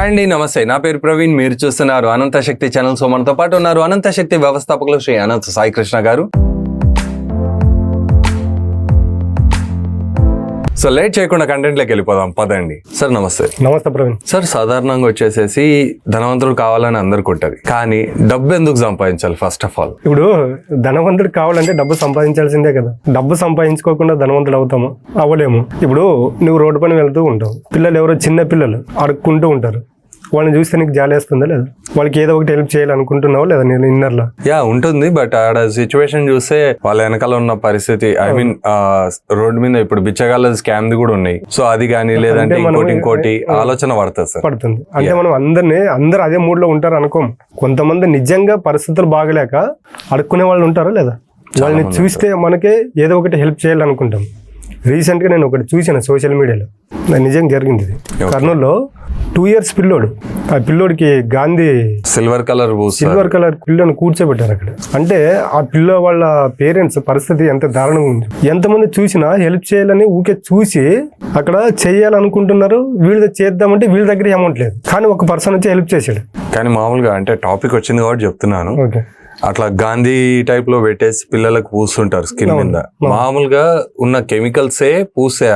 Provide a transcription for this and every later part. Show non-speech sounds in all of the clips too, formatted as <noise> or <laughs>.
అండి నమస్తే. నా పేరు ప్రవీణ్ మీరు చూస్తున్నారు అనంత శక్తి ఛానల్. సో మనతో పాటు ఉన్నారు అనంత శక్తి వ్యవస్థాపకులు శ్రీ అనంత సాయి కృష్ణ గారు. సో లేట్ చేయకుండా కంటెంట్లోకి వెళ్ళిపోదాం. పదండి. సార్ నమస్తే. నమస్తే ప్రవీణ్. సార్ సాధారణంగా వచ్చేసేసి ధనవంతుడు కావాలని అందరికి ఉంటుంది. కానీ డబ్బు ఎందుకు సంపాదించాలి ఫస్ట్ ఆఫ్ ఆల్ ఇప్పుడు ధనవంతుడు కావాలంటే డబ్బు సంపాదించాల్సిందే కదా. డబ్బు సంపాదించుకోకుండా ధనవంతుడు అవుతాము? అవ్వలేము. ఇప్పుడు నువ్వు రోడ్డు పని వెళ్తూ ఉంటావు. పిల్లలు ఎవరో చిన్న పిల్లలు అడుక్కుంటూ ఉంటారు. వాళ్ళని చూస్తే నీకు జాలేస్తుందా లేదా? వాళ్ళకి ఏదో ఒకటి హెల్ప్ చేయాలనుకుంటున్నావు లేదా నేను ఇన్నర్లో? యా ఉంటుంది బట్ ఆడ సిచ్యువేషన్ చూస్తే వాళ్ళ వెనకాల ఉన్న పరిస్థితి ఐ మీన్ రోడ్డు మీద ఇప్పుడు బిచ్చగాళ్ళ స్కామ్ కూడా ఉన్నాయి. సో అది కానీ లేదంటే ఇంకోటి ఇంకోటి ఆలోచన పడుతుంది సార్. పడుతుంది. అంటే మనం అందరినీ అందరు అదే మూడ్లో ఉంటారు అనుకోం. కొంతమంది నిజంగా పరిస్థితులు బాగలేక అడుక్కునే వాళ్ళు ఉంటారా లేదా? వాళ్ళని చూస్తే మనకే ఏదో ఒకటి హెల్ప్ చేయాలనుకుంటాం. రీసెంట్గా నేను ఒకటి చూసాను సోషల్ మీడియాలో నిజంగా జరిగింది. ఇది కర్నూలులో టూ ఇయర్స్ పిల్లోడు. ఆ పిల్లోడికి Gandhi silver colour silver colour పిల్లని కూర్చోబెట్టారు అక్కడ. అంటే ఆ పిల్ల వాళ్ళ పేరెంట్స్ పరిస్థితి ఎంత దారుణంగా ఉంది. ఎంతమంది చూసినా హెల్ప్ చేయాలని ఊకే చూసి అక్కడ చేయాలనుకుంటున్నారు వీళ్ళ చేద్దామంటే వీళ్ళ దగ్గర అమౌంట్ లేదు. కానీ ఒక పర్సన్ వచ్చి హెల్ప్ చేశాడు. కానీ మామూలుగా అంటే టాపిక్ వచ్చింది కాబట్టి చెప్తున్నాను. ఓకే. అట్లా గాంధీ టైప్లో పెట్టేసి పిల్లలకు పూస్తుంటారు స్కిన్ మీద. మామూలుగా ఉన్న కెమికల్సే పూసే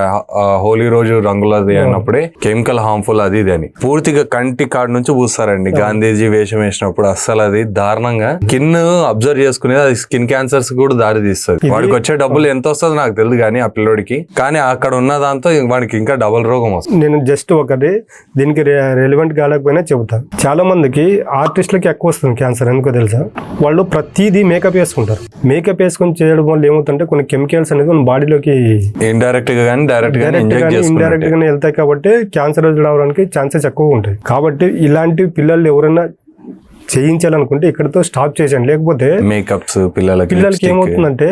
హోలీ రోజు రంగులది అన్నప్పుడే కెమికల్ హార్మ్ఫుల్ అది ఇది అని. పూర్తిగా కంటి కాడ నుంచి పూస్తారండి. గాంధీజీ వేషం వేసినప్పుడు అస్సలు అది దారుణంగా. స్కిన్ అబ్జర్వ్ చేసుకునేది అది స్కిన్ క్యాన్సర్స్ కూడా దారి తీస్తుంది. వాడికి వచ్చే డబ్బులు ఎంత వస్తుందో నాకు తెలియదు కానీ ఆ పిల్లోడికి. కానీ అక్కడ ఉన్న దాంతో వాడికి ఇంకా డబుల్ రోగం వస్తుంది. నేను జస్ట్ ఒకటి దీనికి రెలివెంట్ కాలేకపోయినా చెబుతాను చాలా మందికి ఆర్టిస్టులకి ఎక్కువ వస్తుంది క్యాన్సర్ ఎందుకో తెలుసా? వాళ్ళు ప్రతిదీ మేకప్ వేసుకుంటారు. మేకప్ వేసుకొని చేయడం వల్ల ఏమవుతుంటే కొన్ని కెమికల్స్ అనేది మన బాడీలోకి ఇండైరెక్ట్గా కానీ డైరెక్ట్గా ఇండైరెక్ట్ గానీ వెళ్తాయి కాబట్టి క్యాన్సర్ రావడానికి ఛాన్సెస్ ఎక్కువ ఉంటాయి. కాబట్టి ఇలాంటి పిల్లలు ఎవరైనా చేయించాలనుకుంటే ఇక్కడతో స్టాప్ చేసేయండి. లేకపోతే మేకప్స్ పిల్లలకి పిల్లలకి. ఏమవుతుందంటే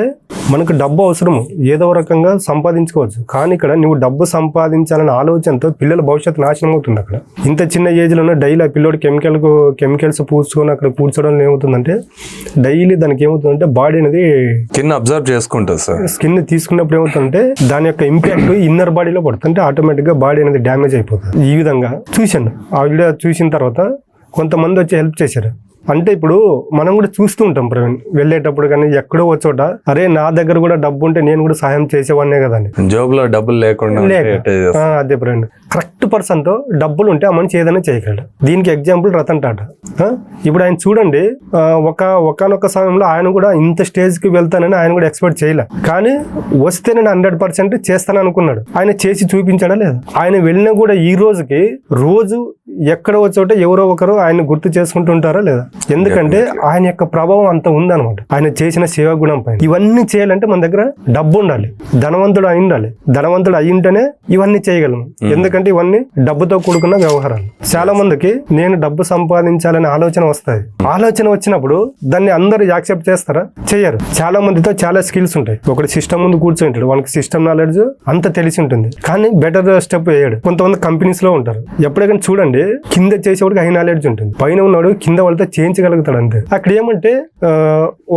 మనకు డబ్బు అవసరము ఏదో రకంగా సంపాదించుకోవచ్చు. కానీ ఇక్కడ నువ్వు డబ్బు సంపాదించాలనే ఆలోచనతో పిల్లల భవిష్యత్తు నాశనం అవుతుంది అక్కడ. ఇంత చిన్న ఏజ్లోనే డైలీ ఆ పిల్లోడు కెమికల్ కెమికల్స్ పూసుకొని అక్కడ పూడ్చడం ఏమవుతుందంటే డైలీ దానికి ఏమవుతుందంటే బాడీ అనేది స్కిన్ అబ్జర్వ్ చేసుకుంటుంది సార్ స్కిన్ తీసుకున్నప్పుడు ఏమవుతుందంటే దాని యొక్క ఇంపాక్ట్ ఇన్నర్ బాడీలో పడుతుంది అంటే ఆటోమేటిక్గా బాడీ అనేది డ్యామేజ్ అయిపోతుంది. ఈ విధంగా చూశాను. ఆ వీడియో చూసిన తర్వాత కొంతమంది వచ్చి హెల్ప్ చేశారు. అంటే ఇప్పుడు మనం కూడా చూస్తూ ఉంటాం ప్రవీణ్ వెళ్ళేటప్పుడు కానీ ఎక్కడో చోట అరే నా దగ్గర కూడా డబ్బు ఉంటే నేను కూడా సహాయం చేసేవాడినే కదా జాబ్లో డబ్బులు లేకుండా అదే ప్రవీణ్. కరెక్ట్ పర్సన్తో డబ్బులు ఉంటే ఆ మనిషి ఏదైనా చేయగలడు. దీనికి ఎగ్జాంపుల్ రతన్ టాటా. ఇప్పుడు ఆయన చూడండి ఒక ఒకనొక సమయంలో ఆయన కూడా ఇంత స్టేజ్కి వెళ్తానని ఆయన కూడా ఎక్స్పెక్ట్ చేయలే. కానీ వస్తే నేను హండ్రెడ్ పర్సెంట్ చేస్తాను అనుకున్నాడు ఆయన చేసి చూపించాడా లేదా? ఆయన వెళ్ళినా కూడా ఈ రోజుకి రోజు ఎక్కడో చోట ఎవరో ఒకరు ఆయన గుర్తు చేసుకుంటుంటారా లేదా? ఎందుకంటే ఆయన యొక్క ప్రభావం అంత ఉందన్నమాట. ఆయన చేసిన సేవా గుణం పైన. ఇవన్నీ చేయాలంటే మన దగ్గర డబ్బు ఉండాలి. ధనవంతుడు అయి ఉండాలి. ధనవంతుడు అయి ఉంటేనే ఇవన్నీ చేయగలము ఎందుకంటే ఇవన్నీ డబ్బుతో కూడుకున్న వ్యవహారాలు. చాలా మందికి నేను డబ్బు సంపాదించాలనే ఆలోచన వస్తుంది ఆలోచన వచ్చినప్పుడు దాన్ని అందరూ యాక్సెప్ట్ చేస్తారా? చెయ్యరు. చాలా మందితో చాలా స్కిల్స్ ఉంటాయి. ఒకటి సిస్టమ్ ముందు కూర్చొని వానికి సిస్టమ్ నాలెడ్జ్ అంత తెలిసి ఉంటుంది. కానీ బెటర్ స్టెప్ వేయడు. కొంతమంది కంపెనీస్లో ఉంటారు. ఎప్పుడైనా చూడండి కింద చేసేవాడికి హై నాలెడ్జ్ ఉంటుంది. పైన ఉన్నాడు కింద వాళ్ళతో చేయించగలుగుతాడు అంతే. అక్కడ ఏమంటే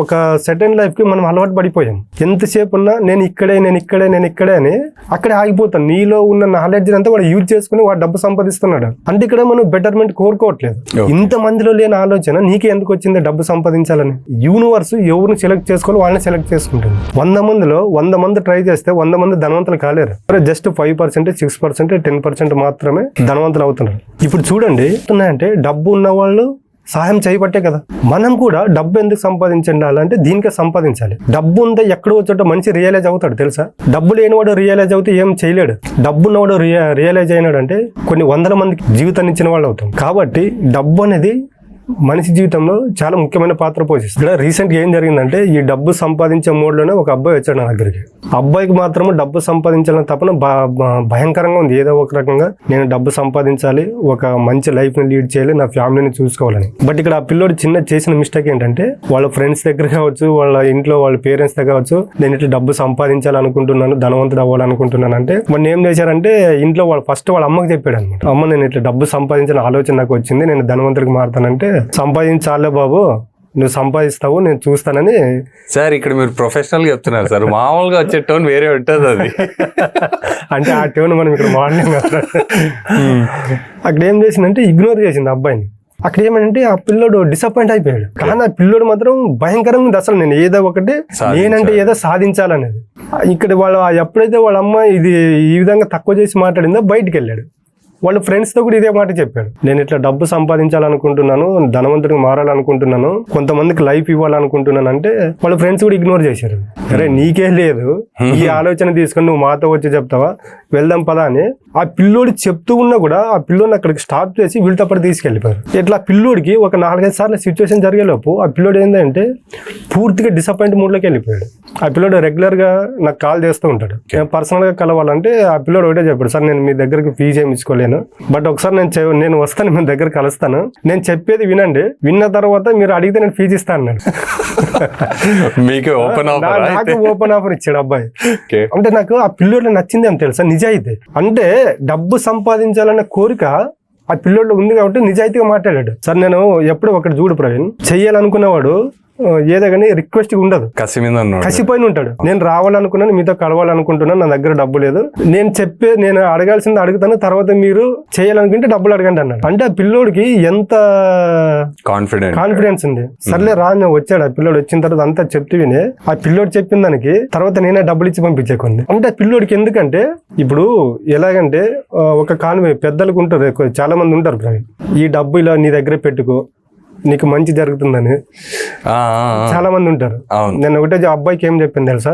ఒక సెకండ్ లైఫ్కి మనం అలవాటు పడిపోయాం. ఎంతసేపు ఉన్నా నేను ఇక్కడే నేను ఇక్కడే నేను ఇక్కడే అని అక్కడే ఆగిపోతాను నీలో ఉన్న నాలెడ్జ్ అంతా వాడు యూజ్ చేసుకుని వాడు డబ్బు సంపాదిస్తున్నాడు. అంటే ఇక్కడ మనం బెటర్మెంట్ కోరుకోవట్లేదు. ఇంత మందిలో లేని ఆలోచన నీకే ఎందుకు వచ్చింది డబ్బు సంపాదించాలని? యూనివర్స్ ఎవరిని సెలెక్ట్ చేసుకోవాలి వాళ్ళని సెలెక్ట్ చేసుకుంటుంది. వంద మందిలో వంద మంది ట్రై చేస్తే వంద మంది ధనవంతులు కాలేరు. Just five percent six percent ten percent మాత్రమే ధనవంతులు అవుతున్నారు. ఇప్పుడు ఇప్పుడు చూడండి అంటే డబ్బు ఉన్న వాళ్ళు సహాయం చేయబట్టే కదా. మనం కూడా డబ్బు ఎందుకు సంపాదించాలంటే దీనికే సంపాదించాలి. డబ్బు ఉందా ఎక్కడో వచ్చేటో మనిషి రియలైజ్ అవుతాడు తెలుసా? డబ్బు లేనివాడు రియలైజ్ అవుతే ఏం చేయలేడు. డబ్బు ఉన్నవాడు రియలైజ్ అయినాడు అంటే కొన్ని వందల మందికి జీవితాన్ని ఇచ్చిన వాళ్ళు అవుతాం. కాబట్టి డబ్బు అనేది మనిషి జీవితంలో చాలా ముఖ్యమైన పాత్ర పోషిస్తుంది. ఇక్కడ ఏం జరిగిందంటే ఈ డబ్బు సంపాదించే మోడ్లోనే ఒక అబ్బాయి వచ్చాడు నా దగ్గరికి. అబ్బాయికి మాత్రం డబ్బు సంపాదించాలని తపన భయంకరంగా ఉంది. ఏదో ఒక రకంగా నేను డబ్బు సంపాదించాలి ఒక మంచి లైఫ్ని లీడ్ చేయాలి నా ఫ్యామిలీని చూసుకోవాలని. బట్ ఇక్కడ ఆ పిల్లోడు చిన్న చేసిన మిస్టేక్ ఏంటంటే వాళ్ళ ఫ్రెండ్స్ దగ్గర కావచ్చు వాళ్ళ ఇంట్లో వాళ్ళ పేరెంట్స్ దగ్గర కావచ్చు నేను ఇట్లా డబ్బు సంపాదించాలనుకుంటున్నాను ధనవంతుడు అవ్వాలనుకుంటున్నాను అంటే వాళ్ళు ఏం చేశారంటే ఇంట్లో వాళ్ళు ఫస్ట్ వాళ్ళ అమ్మకి చెప్పాడు అనమాట అమ్మ నేను ఇట్లా డబ్బు సంపాదించిన ఆలోచన నాకు వచ్చింది నేను ధనవంతుడికి మారుతానంటే సంపాదించాలే బాబు నువ్వు సంపాదిస్తావు నేను చూస్తానని సార్ ఇక్కడ మీరు ప్రొఫెషనల్ చెప్తున్నారు సార్. మామూలుగా వచ్చే టోన్ వేరే ఉంటుంది అది. అంటే ఆ ట్యూన్ మనం ఇక్కడ మార్నింగ్ అక్కడ ఏం చేసిందంటే ఇగ్నోర్ చేసింది అబ్బాయిని. అక్కడ ఏమంటే ఆ పిల్లోడు డిసప్పాయింట్ అయిపోయాడు. కానీ ఆ పిల్లోడు మాత్రం భయంకరంగా ఉంది అసలు. నేను ఏదో ఒకటి. నేనంటే ఏదో సాధించాలనేది. ఇక్కడ వాళ్ళ ఎప్పుడైతే వాళ్ళ అమ్మ ఇది ఈ విధంగా తక్కువ చేసి మాట్లాడిందో బయటికి వెళ్ళాడు. వాళ్ళ friends తో కూడా ఇదే మాట చెప్పాడు. నేను ఇట్లా డబ్బు సంపాదించాలనుకుంటున్నాను ధనవంతుడికి మారాలనుకుంటున్నాను కొంతమందికి లైఫ్ ఇవ్వాలనుకుంటున్నాను అంటే వాళ్ళ ఫ్రెండ్స్ కూడా ఇగ్నోర్ చేశారు. అరే నీకే లేదు. ఈ <laughs> ఆలోచన తీసుకొని నువ్వు మాతో వచ్చి చెప్తావా? వెళ్దాం పదా అని ఆ పిల్లోడు చెప్తూ ఉన్నా కూడా ఆ పిల్లోడిని అక్కడికి స్టాప్ చేసి వీళ్ళతో పాటు తీసుకెళ్ళిపోయారు. ఇట్లా పిల్లోడికి ఒక నాలుగైదు సార్లు సిచ్యువేషన్ జరిగేలోపు ఆ పిల్లోడు ఏంటంటే పూర్తిగా డిసప్పాయింట్ మూడ్లోకి వెళ్ళిపోయాడు. ఆ పిల్లోడు రెగ్యులర్గా నాకు కాల్ చేస్తూ ఉంటాడు. నేను పర్సనల్గా కలవాలంటే ఆ పిల్లోడు ఒకటే చెప్పాడు సార్ నేను మీ దగ్గరికి ఫీజు ఏమి ఇచ్చుకోలేను బట్ ఒకసారి నేను నేను వస్తాను మీ దగ్గర కలుస్తాను. నేను చెప్పేది వినండి. విన్న తర్వాత మీరు అడిగితే నేను ఫీజు ఇస్తాను అన్నాడు. <laughs> మీకు ఓపెన్ ఆఫర్ నాకు ఓపెన్ ఆఫర్ ఇచ్చాడు అబ్బాయి. అంటే నాకు ఆ పిల్లోడిలో నచ్చింది అని తెలుసా? నిజాయితీ. అంటే డబ్బు సంపాదించాలన్న కోరిక ఆ పిల్లోళ్ళు ఉంది కాబట్టి నిజాయితీగా మాట్లాడాడు. సార్ నేను ఎప్పుడు ఒకటి చూడు ప్రవీణ్ చెయ్యాలనుకున్నవాడు ఏదో కానీ రిక్వెస్ట్ ఉండదు. కసి మీద కసిపోయిన ఉంటాడు. నేను రావాలనుకున్నాను మీతో కలవాలనుకుంటున్నాను నా దగ్గర డబ్బు లేదు. నేను చెప్పే నేను అడగాల్సింది అడుగుతాను తర్వాత మీరు చేయాలనుకుంటే డబ్బులు అడగండి అన్నాడు. అంటే ఆ పిల్లోడికి ఎంత కాన్ఫిడెంట్ కాన్ఫిడెన్స్ ఉంది. సర్లే రా నేను వచ్చాడు. ఆ పిల్లోడు వచ్చిన తర్వాత అంతా చెప్తే విని. ఆ పిల్లోడు చెప్పిన దానికి తర్వాత నేనే డబ్బులు ఇచ్చి పంపించే కొన్ని. అంటే ఆ పిల్లోడికి ఎందుకంటే ఇప్పుడు ఎలాగంటే ఒక కాన్వే పెద్దలకు ఉంటారు చాలా మంది ఉంటారు ఈ డబ్బు ఇలా నీ దగ్గర పెట్టుకో. నీకు మంచి జరుగుతుందని చాలా మంది ఉంటారు. నేను ఒకటే అబ్బాయికి ఏం చెప్పింది తెలుసా?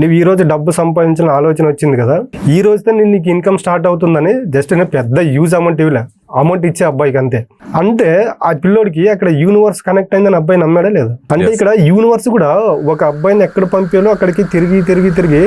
నువ్వు ఈ రోజు డబ్బు సంపాదించిన ఆలోచన వచ్చింది కదా ఈ రోజుతో నేను నీకు ఇన్కమ్ స్టార్ట్ అవుతుందని జస్ట్ నేను పెద్ద యూజ్ అమౌంట్ ఇవ్వలే. అమౌంట్ ఇచ్చే అబ్బాయికి అంతే. అంటే ఆ పిల్లోడికి అక్కడ యూనివర్స్ కనెక్ట్ అయిందని అబ్బాయి నమ్మాడా లేదు? అంటే ఇక్కడ యూనివర్స్ కూడా ఒక అబ్బాయిని ఎక్కడ పంపాలో అక్కడికి తిరిగి తిరిగి తిరిగి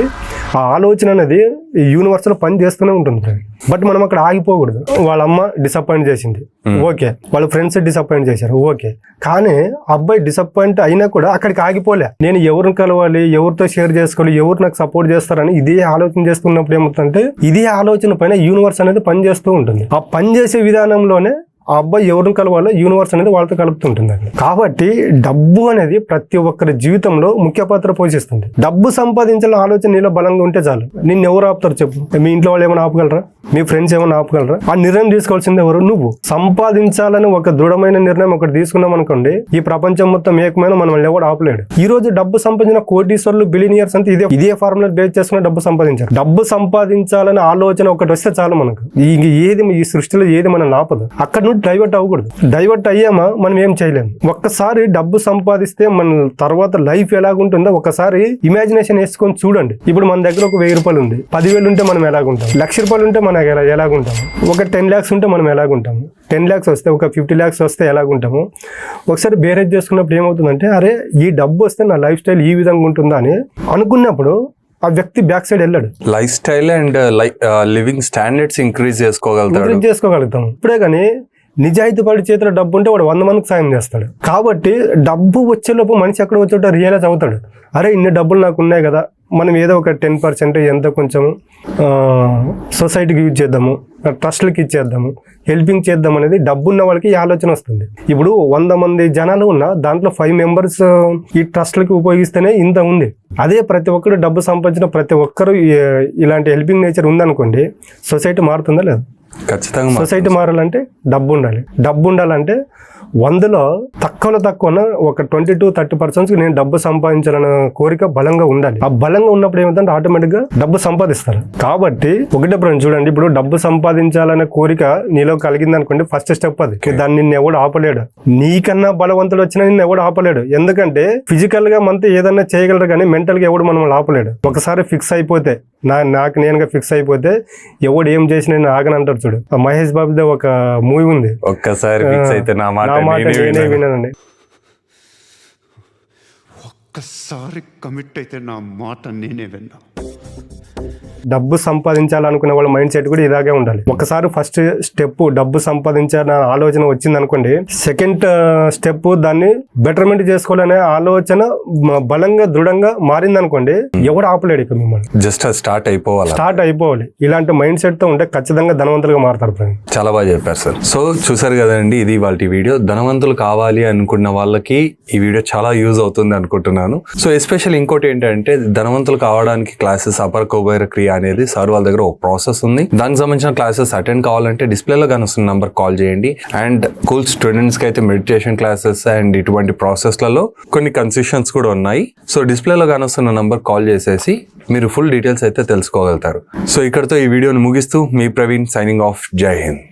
ఆ ఆలోచన అనేది ఈ యూనివర్స్లో పని చేస్తూనే ఉంటుంది. బట్ మనం అక్కడ ఆగిపోకూడదు. వాళ్ళ అమ్మ డిసప్పాయింట్ చేసింది. ఓకే. వాళ్ళ ఫ్రెండ్స్ డిసప్పాయింట్ చేశారు. ఓకే. కానీ అబ్బాయి డిసప్పాయింట్ అయినా కూడా అక్కడికి ఆగిపోలే. నేను ఎవరిని కలవాలి ఎవరితో షేర్ చేసుకోవాలి ఎవరు నాకు సపోర్ట్ చేస్తారని ఇదే ఆలోచన చేస్తున్నప్పుడు ఏమవుతుందంటే ఇదే ఆలోచన పైన యూనివర్స్ అనేది పని చేస్తూ ఉంటుంది. ఆ పని చేసే విధానంలోనే ఆ అబ్బాయి ఎవరిని కలవాలో యూనివర్స్ అనేది వాళ్ళతో కలుపుతుంటుంది కాబట్టి డబ్బు అనేది ప్రతి ఒక్కరి జీవితంలో ముఖ్య పాత్ర పోషిస్తుంది. డబ్బు సంపాదించాలని ఆలోచన నీలో బలంగా ఉంటే చాలు. నిన్ను ఎవరు ఆపుతారు చెప్పు. మీ ఇంట్లో వాళ్ళు ఏమైనా ఆపగలరా? మీ ఫ్రెండ్స్ ఏమైనా ఆపగలరా? ఆ నిర్ణయం తీసుకోవాల్సింది ఎవరు? నువ్వు. సంపాదించాలని ఒక దృఢమైన నిర్ణయం ఒకటి తీసుకున్నాం అనుకోండి ఈ ప్రపంచం మొత్తం ఏకమైన మనం ఎవడు ఆపలేడు. ఈ రోజు డబ్బు సంపాదించిన కోటీశ్వర్లు బిలినియర్స్ అంటే ఇదే ఇదే ఫార్ములా బేస్ చేసుకుని డబ్బు సంపాదించారు. డబ్బు సంపాదించాలనే ఆలోచన ఒకటి వస్తే చాలు మనకు. ఇంక ఏది ఈ సృష్టిలో ఏది మనం ఆపదు. అక్కడ నుండి డైవర్ట్ అవ్వకూడదు. డైవర్ట్ అయ్యామా మనం ఏం చేయలేము ఒక్కసారి డబ్బు సంపాదిస్తే మన తర్వాత లైఫ్ ఎలాగుంటుందో ఒకసారి ఇమాజినేషన్ వేసుకొని చూడండి. ఇప్పుడు మన దగ్గర ఒక వెయ్యి రూపాయలు ఉంది. పదివేలు ఉంటే మనం ఎలాగుంటాం? లక్ష రూపాయలు ఉంటే మనం ఎలా ఎలాగుంటాం? ఒక టెన్ ల్యాక్స్ ఉంటే మనం ఎలాగుంటాము టెన్ ల్యాక్స్ వస్తే ఒక ఫిఫ్టీ ల్యాక్స్ వస్తే ఎలాగుంటాము? ఒకసారి బేరేజ్ చేసుకున్నప్పుడు ఏమవుతుందంటే అరే ఈ డబ్బు వస్తే నా లైఫ్ స్టైల్ ఈ విధంగా ఉంటుందా అని అనుకున్నప్పుడు ఆ వ్యక్తి బ్యాక్ సైడ్ వెళ్ళాడు. Lifestyle and living standards increase increase చేసుకోగలుగుతాం. ఇప్పుడే కానీ నిజాయితీ పడి చేతిలో డబ్బు ఉంటే వాడు వంద మందికి సాయం చేస్తాడు. కాబట్టి డబ్బు వచ్చేలోపు మనిషి ఎక్కడ వచ్చేటో రియలైజ్ అవుతాడు. అరే ఇన్ని డబ్బులు నాకు ఉన్నాయి కదా మనం ఏదో ఒక టెన్ పర్సెంట్ ఎంతో కొంచెం సొసైటీకి యూజ్ చేద్దాము ట్రస్ట్లకి ఇచ్చేద్దాము హెల్పింగ్ చేద్దాం అనేది డబ్బు ఉన్న వాళ్ళకి ఈ ఆలోచన వస్తుంది. ఇప్పుడు వంద మంది జనాలు ఉన్నా దాంట్లో ఫైవ్ మెంబర్స్ ఈ ట్రస్ట్లకి ఉపయోగిస్తేనే ఇంత ఉంది. అదే ప్రతి ఒక్కరు డబ్బు సంపాదించిన ప్రతి ఒక్కరు ఇలాంటి హెల్పింగ్ నేచర్ ఉందనుకోండి సొసైటీ మారుతుందా లేదు? ఖచ్చితంగా సొసైటీ మారాలంటే డబ్బు ఉండాలి. డబ్బు ఉండాలంటే వందలో తక్కువలో తక్కువ ఒక ట్వంటీ టు థర్టీ పర్సెంట్స్ నేను డబ్బు సంపాదించాలన్న కోరిక బలంగా ఉండాలి. ఆ బలంగా ఉన్నప్పుడు ఏమిటంటే ఆటోమేటిక్గా డబ్బు సంపాదిస్తారు. కాబట్టి ఒకటే ప్రశ్న చూడండి. ఇప్పుడు డబ్బు సంపాదించాలనే కోరిక నీలో కలిగింది అనుకోండి ఫస్ట్ స్టెప్ అది దాన్ని నిన్ను ఎవడు ఆపలేడు. నీకన్నా బలవంతుడు వచ్చినా నిన్ను ఎవడు ఆపలేడు. ఎందుకంటే ఫిజికల్గా మనతో ఏదన్నా చేయగలరు కానీ మెంటల్గా ఎవడు మనం ఆపలేడు. ఒకసారి ఫిక్స్ అయిపోతే నా నాకు నేనుగా ఫిక్స్ అయిపోతే ఎవడు ఏం చేసి నేను ఆగనంటారు చూడు. ఆ మహేష్ బాబుదే ఒక మూవీ ఉంది. ఒక్కసారి ఫిక్స్ అయితే నా మాట మాట నేనే నేనే విన్నాను. విన్నానండి ఒక్కసారి కమిట్ అయితే నా మాట నేనే విన్నా డబ్బు సంపాదించాలనుకునే వాళ్ళ మైండ్ సెట్ కూడా ఇలాగే ఉండాలి. ఒకసారి ఫస్ట్ స్టెప్ డబ్బు సంపాదించాలనే ఆలోచన వచ్చింది అనుకోండి సెకండ్ స్టెప్ దాన్ని బెటర్మెంట్ చేసుకోవాలనే ఆలోచన బలంగా దృఢంగా మారింది అనుకోండి ఎవడు ఆపలేడు ఇక మిమ్మల్ని. జస్ట్ స్టార్ట్ అయిపోవాలి? స్టార్ట్ అయిపోవాలి. ఇలాంటి మైండ్ సెట్తో ఉంటే ఖచ్చితంగా ధనవంతులుగా మారుతారు చాలా బాగా చెప్పారు సార్. సో చూసారు కదండి ఇది వాళ్ళ వీడియో. ధనవంతులు కావాలి అనుకున్న వాళ్ళకి ఈ వీడియో చాలా యూజ్ అవుతుంది అనుకుంటున్నాను. సో ఎస్పెషల్ ఇంకోటి ఏంటంటే ధనవంతులు కావడానికి క్లాసెస్ అపర్ కోబైర క్రియ అనేది సార్ వాళ్ళ దగ్గర ఒక ప్రాసెస్ ఉంది. దానికి సంబంధించిన క్లాసెస్ అటెండ్ కావాలంటే డిస్ప్లేలో కనిపిస్తున్న నంబర్ కాల్ చేయండి. అండ్ స్కూల్ స్టూడెంట్స్కి అయితే మెడిటేషన్ క్లాసెస్ అండ్ ఇటువంటి ప్రాసెస్లలో కొన్ని కన్సెషన్స్ కూడా ఉన్నాయి. సో డిస్ప్లేలో కనిపిస్తున్న నంబర్ కాల్ చేసేసి మీరు ఫుల్ డీటెయిల్స్ అయితే తెలుసుకోగలుగుతారు. సో ఇక్కడతో ఈ వీడియోని ముగిస్తూ మీ ప్రవీణ్ సైనింగ్ ఆఫ్. జై హింద్.